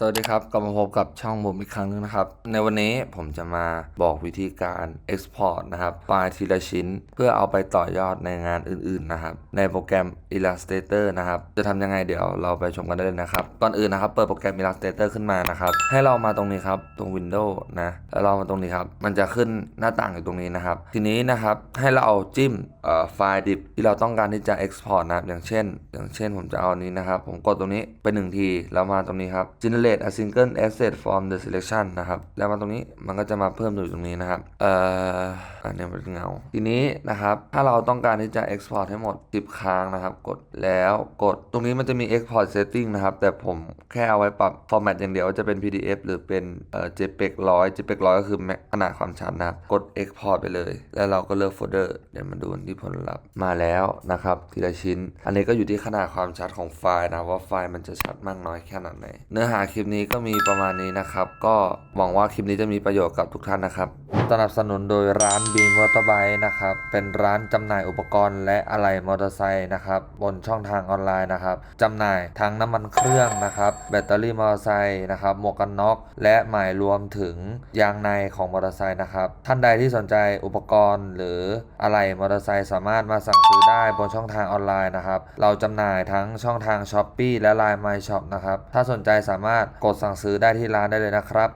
สวัสดีครับ กลับมาพบกับช่องผมอีกครั้งหนึงนะครับ ในวันนี้ผมจะมาบอกวิธีการ Export นะครับไฟล์ทีละชิ้น เพื่อเอาไปต่อยอดในงานอื่นๆนะครับ ในโปรแกรม Illustrator นะครับ จะทำยังไงเดี๋ยวเราไปชมกันได้เลยนะครับ ก่อนอื่นนะครับ เปิดโปรแกรม Illustrator ขึ้นมานะครับ ให้เรามาตรงนี้ครับ ตรง Windows นะ แล้วเรามาตรงนี้ครับ มันจะขึ้นหน้าต่างอยู่ตรงนี้นะครับ ทีนี้นะครับให้เราเอาจิ้มเอ่อไฟล์ดิบที่เราต้องการที่จะ Export นะครับ อย่างเช่น อย่างเช่น ผมจะเอานนี้นะครับ ผมกดตรงนี้ไปหนึ่งที แล้วมาตรงนี้ครับ generate a single asset from the selection นะครับ แล้วมาตรงนี้มันก็จะมาเพิ่มอยู่ตรงนี้นะครับ เอ่ออันนี้เป็นเงา ทีนี้นะครับ ถ้าเราต้องการที่จะ export ให้หมด 10 ครั้งนะครับ กดแล้วกด ตรงนี้มันจะมี export setting นะครับ แต่ผมแค่เอาไว้ปรับ format อย่างเดียวว่าจะเป็น PDF หรือเป็นเอ่อ JPEG 100 JPEG 100 ก็คือขนาดความชัดนะครับ กด export ไปเลย แล้วเราก็เลือกโฟลเดอร์ เดี๋ยวมาดูที่ผลลัพธ์มาแล้วนะครับ ทีละชิ้น อันนี้ก็อยู่ที่ขนาดความชัดของไฟล์นะว่าไฟล์มันจะชัดมากน้อยแค่ไหนเนื้อหาลิปนี้ก็มีประมาณนี้นะครับ ก็หวังว่าคลิปนี้จะมีประโยชน์กับทุกท่านนะครับสนับสนุนโดยร้านบีมมอเตอร์ไบค์นะครับ เป็นร้านจำหน่ายอุปกรณ์และอะไหล่มอเตอร์ไซค์นะครับ บนช่องทางออนไลน์นะครับจำหน่ายทั้งน้ำมันเครื่องนะครับ แบตเตอรี่มอเตอร์ไซค์นะครับ หมวกกันน็อก และหมายรวมถึงยางในของมอเตอร์ไซค์นะครับ ท่านใดที่สนใจอุปกรณ์หรืออะไหล่มอเตอร์ไซค์สามารถมาสั่งซื้อได้บนช่องทางออนไลน์นะครับ เราจำหน่ายทั้งช่องทาง s h อ p e e และ Line My Shop นะครับ ถ้าสนใจสามารถกดสั่งซื้อได้ที่ร้านได้เลยนะครับ